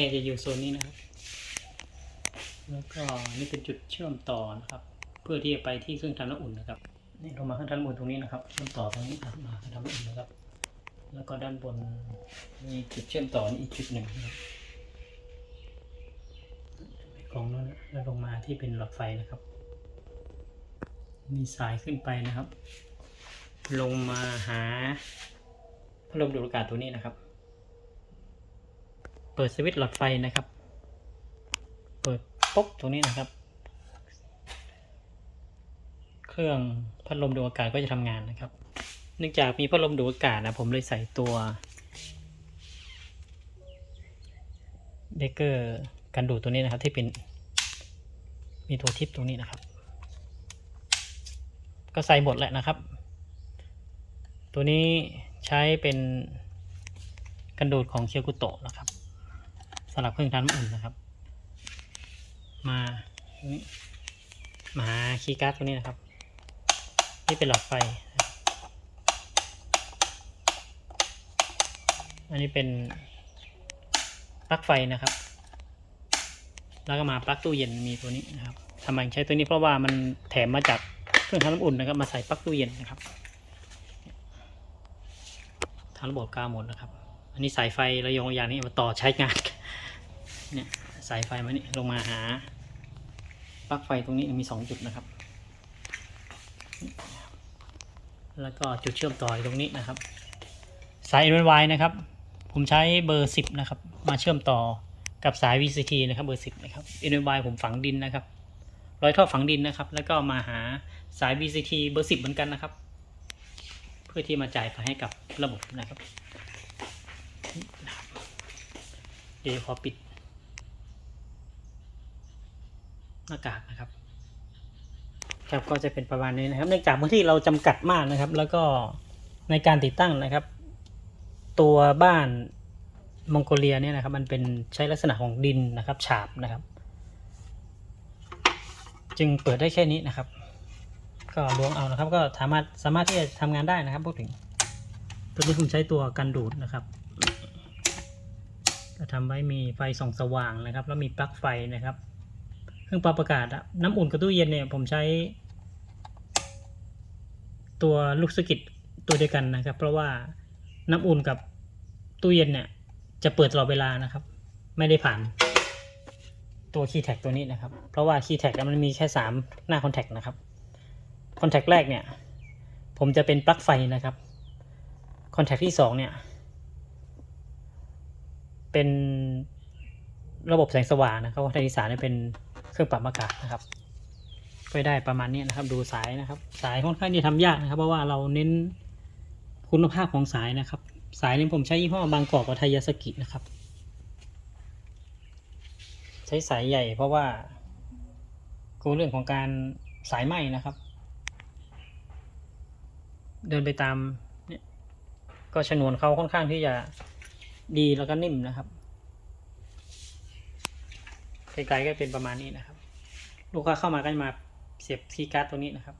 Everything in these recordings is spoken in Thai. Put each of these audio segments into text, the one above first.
อร์จะอยู่โซนนี้นะครับ แล้วก็นี่เป็นจุดเชื่อมต่อนะครับ เพื่อที่จะไปที่เครื่องทำน้ำอุ่นนะครับ นี่ลงมาเครื่องทำน้ำอุ่นตรงนี้นะครับ เชื่อมต่อตรงนี้ครับมาเครื่องทำน้ำอุ่นนะครับ แล้วก็ด้านบนมีจุดเชื่อมต่อนี่อีกจุดหนึ่งนะครับของนั้นนะแล้วลงมาที่เป็นหลอดไฟนะครับ มีสายขึ้นไปนะครับ ลงมาหาพัดลมดูดอากาศตัวนี้นะครับ เปิดสวิตช์หลอดไฟนะครับ เปิดปุ๊บตรงนี้นะครับ เครื่องพัดลมดูดอากาศก็จะทำงานนะครับ เนื่องจากมีพัดลมดูดอากาศนะผมเลยใส่ตัวเบเกอร์กันดูดตัวนี้นะครับ ที่เป็นมีตัวทิปตรงนี้นะครับ ก็ใส่หมดแหละนะครับ ตัวนี้ใช้เป็นกันดูดของเคียวกุโตะนะครับำหรับเครื่องทำน้ำอุ่นนะครับ มาตรงนี้มาหาคีย์การ์ดตัวนี้นะครับ นี่เป็นหลอดไฟ อันนี้เป็นปลั๊กไฟนะครับ แล้วก็มาปลั๊กตู้เย็นมีตัวนี้นะครับทำไมใช้ตัวนี้เพราะว่ามันแถมมาจากเครื่องทำน้ำอุ่นนะครับ มาใส่ปลั๊กตู้เย็นนะครับทางระบบกาหมดนะครับ อันนี้สายไฟระยงระยางนี่มาต่อใช้งาน เนี่ยสายไฟมานี่ลงมาหาปลั๊กไฟตรงนี้มีสองจุดนะครับ แล้วก็จุดเชื่อมต่ออยู่ตรงนี้นะครับ สาย n y นะครับ ผมใช้เบอร์ 10 นะครับ มาเชื่อมต่อกับสาย VCT นะครับเบอร์ 10 นะครับ n y ผมฝังดินนะครับร้อยท่อฝังดินนะครับ แล้วก็มาหาสาย VCT เบอร์ 10 เหมือนกันนะครับ เพื่อที่มาจ่ายไฟให้กับระบบนะครับ เดี๋ยวขอปิด หน้ากากนะครับ ครับก็จะเป็นประมาณนี้นะครับ เนื่องจากพื้นที่เราจำกัดมากนะครับ แล้วก็ในการติดตั้งนะครับ ตัวบ้านมองโกเลียเนี่ยนะครับ มันเป็นใช้ลักษณะของดินนะครับ ฉาบนะครับ จึงเปิดได้แค่นี้นะครับ ก็ล้วงเอานะครับ ก็สามารถสามารถที่จะทำงานได้นะครับพูดถึงตัวนี้ผมใช้ตัวกันดูดนะครับก็ทำไว้มีไฟส่องสว่างนะครับ แล้วมีปลั๊กไฟนะครับ เครื่องปรับอากาศอะน้ำอุ่นกับตู้เย็นเนี่ยผมใช้ ตัวลูกสกิตตัวเดียวกันนะครับ เพราะว่าน้ำอุ่นกับตู้เย็นเนี่ย จะเปิดตลอดเวลานะครับ ไม่ได้ผ่าน ตัวคีย์แท็กตัวนี้นะครับ เพราะว่าคีย์แท็กมันมีแค่สามหน้าคอนแทคนะครับคอนแทคแรกเนี่ย ผมจะเป็นปลั๊กไฟนะครับคอนแทคที่สองเนี่ย เป็นระบบแสงสว่างนะครับคอนแทคที่สามเนี่ยเป็น รื่องปรับอากาศนะครับก็ได้ประมาณนี้นะครับ ดูสายนะครับ สายค่อนข้างที่ทำยากนะครับ เพราะว่าเราเน้นคุณภาพของสายนะครับ สายนี้ผมใช้ยี่ห้อบางกอกกับไทยาสกินะครับ ใช้สายใหญ่เพราะว่ากูเรื่องของการสายไหมนะครับ เดินไปตามเนี่ยก็ชนวนเขาค่อนข้างที่จะดีแล้วก็นิ่มนะครับ ลๆก็เป็นประมาณนี้นะครับ ลูกค้าเข้ามาก็จะมาเสียบคีย์การ์ดตรงนี้นะครับ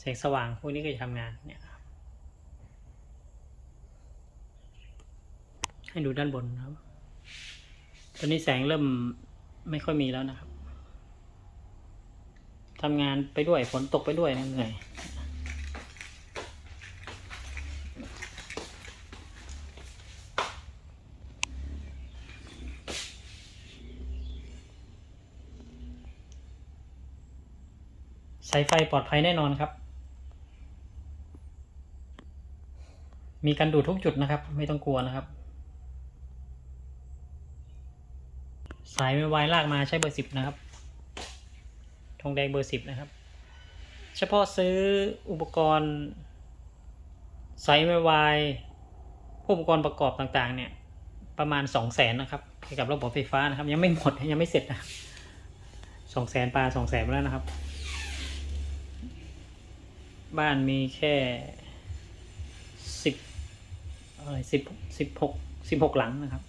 แสงสว่างพวกนี้ก็จะทำงานเนี่ยครับให้ดูด้านบนนะครับ ตอนนี้แสงเริ่มไม่ค่อยมีแล้วนะครับทำงานไปด้วยฝนตกไปด้วยนะเหนื่อยายไฟปลอดภัยแน่นอนครับ มีการดูดทุกจุดนะครับ ไม่ต้องกลัวนะครับ สายไม่ไวลากมาใช้เบอร์สิบนะครับ ทองแดงเบอร์สิบนะครับ เฉพาะซื้ออุปกรณ์ สายไม่ไวพวกอุปกรณ์ประกอบต่างๆ เนี่ย ประมาณสองแสนนะครับเกี่ยวกับระบบไฟฟ้านะครับ ยังไม่หมดยังไม่เสร็จนะสองแสนปลาสองแสนแล้วนะครับ บ้านมีแค่สิบอะไรสิบสิบหกสิบหกหลังนะครับ